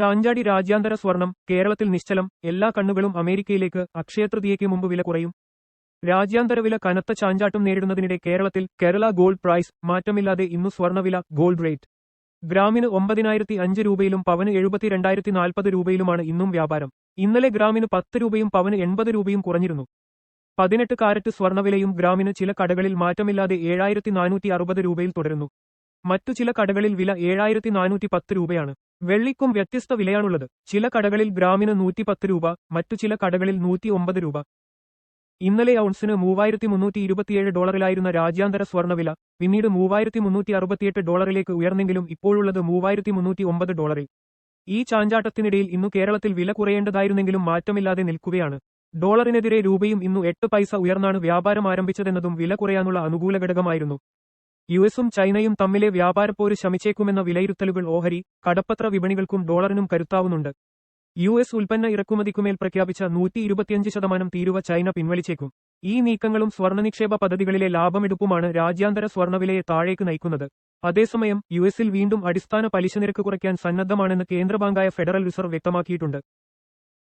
ചാഞ്ചാടി രാജ്യാന്തര സ്വർണം കേരളത്തിൽ നിശ്ചലം എല്ലാ കണ്ണുകളും അമേരിക്കയിലേക്ക് അക്ഷയതൃതിയയ്ക്ക് മുമ്പ് വില കുറയും. രാജ്യാന്തര വില കനത്ത ചാഞ്ചാട്ടം നേരിടുന്നതിനിടെ കേരളത്തിൽ കേരള ഗോൾഡ് പ്രൈസ് മാറ്റമില്ലാതെ ഇന്നു സ്വർണവില ഗോൾഡ് റേറ്റ്. ഗ്രാമിന് ഒമ്പതിനായിരത്തി അഞ്ച് രൂപയിലും പവന് എഴുപത്തിരണ്ടായിരത്തി നാൽപ്പത് രൂപയിലുമാണ് ഇന്നും വ്യാപാരം. ഇന്നലെ ഗ്രാമിന് പത്ത് രൂപയും പവന് എൺപത് രൂപയും കുറഞ്ഞിരുന്നു. പതിനെട്ട് കാരറ്റ് സ്വർണവിലയും ഗ്രാമിന് ചില കടകളിൽ മാറ്റമില്ലാതെ ഏഴായിരത്തി നാനൂറ്റി അറുപത് രൂപയിൽ തുടരുന്നു. മറ്റു ചില കടകളിൽ വില ഏഴായിരത്തി നാനൂറ്റി പത്ത് രൂപയാണ്. വെള്ളിക്കും വ്യത്യസ്ത വിലയാണുള്ളത്. ചില കടകളിൽ ഗ്രാമിന് നൂറ്റി പത്ത് രൂപ മറ്റു ചില കടകളിൽ നൂറ്റി ഒമ്പത് രൂപ. ഇന്നലെ ഔൺസിന് മൂവായിരത്തി മുന്നൂറ്റി ഇരുപത്തിയേഴ് ഡോളറിലായിരുന്ന രാജ്യാന്തര സ്വർണവില പിന്നീട് മൂവായിരത്തി മുന്നൂറ്റി അറുപത്തിയെട്ട് ഡോളറിലേക്ക് ഉയർന്നെങ്കിലും ഇപ്പോഴുള്ളത് മൂവായിരത്തി മുന്നൂറ്റി ഒമ്പത് ഡോളറിൽ. ഈ ചാഞ്ചാട്ടത്തിനിടയിൽ ഇന്നു കേരളത്തിൽ വില കുറയേണ്ടതായിരുന്നെങ്കിലും മാറ്റമില്ലാതെ നിൽക്കുകയാണ്. ഡോളറിനെതിരെ രൂപയും ഇന്നു എട്ട് പൈസ ഉയർന്നാണ് വ്യാപാരം ആരംഭിച്ചതെന്നതും വില കുറയാനുള്ള അനുകൂല ഘടകമായിരുന്നു. യുഎസും ചൈനയും തമ്മിലെ വ്യാപാരപ്പോര് ശമിച്ചേക്കുമെന്ന വിലയിരുത്തലുകൾ ഓഹരി കടപ്പത്ര വിപണികൾക്കും ഡോളറിനും കരുത്താവുന്നുണ്ട്. യു എസ് ഉൽപ്പന്ന ഇറക്കുമതിക്കുമേൽ പ്രഖ്യാപിച്ച നൂറ്റി ഇരുപത്തിയഞ്ച് ശതമാനം തീരുവ ചൈന പിൻവലിച്ചേക്കും. ഈ നീക്കങ്ങളും സ്വർണനിക്ഷേപ പദ്ധതികളിലെ ലാഭമെടുപ്പുമാണ് രാജ്യാന്തര സ്വർണവിലയെ താഴേക്ക് നയിക്കുന്നത്. അതേസമയം യുഎസിൽ വീണ്ടും അടിസ്ഥാന പലിശ നിരക്ക് കുറയ്ക്കാൻ സന്നദ്ധമാണെന്ന് കേന്ദ്രബാങ്കായ ഫെഡറൽ റിസർവ് വ്യക്തമാക്കിയിട്ടുണ്ട്.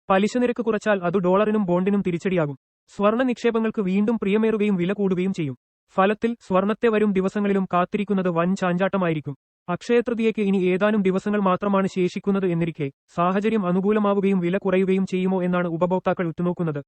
പലിശ നിരക്ക് കുറച്ചാൽ അത് ഡോളറിനും ബോണ്ടിനും തിരിച്ചടിയാകും. സ്വർണ നിക്ഷേപങ്ങൾക്ക് വീണ്ടും പ്രിയമേറുകയും വില കൂടുകയും ചെയ്യും. ഫലത്തിൽ സ്വർണത്തെ വരും ദിവസങ്ങളിലും കാത്തിരിക്കുന്നത് വൻ ചാഞ്ചാട്ടമായിരിക്കും. അക്ഷയതൃതിയയ്ക്ക് ഇനി ഏതാനും ദിവസങ്ങൾ മാത്രമാണ് ശേഷിക്കുന്നത് എന്നിരിക്കെ സാഹചര്യം അനുകൂലമാവുകയും വില കുറയുകയും ചെയ്യുമോ എന്നാണ് ഉപഭോക്താക്കൾ ഉറ്റുനോക്കുന്നത്.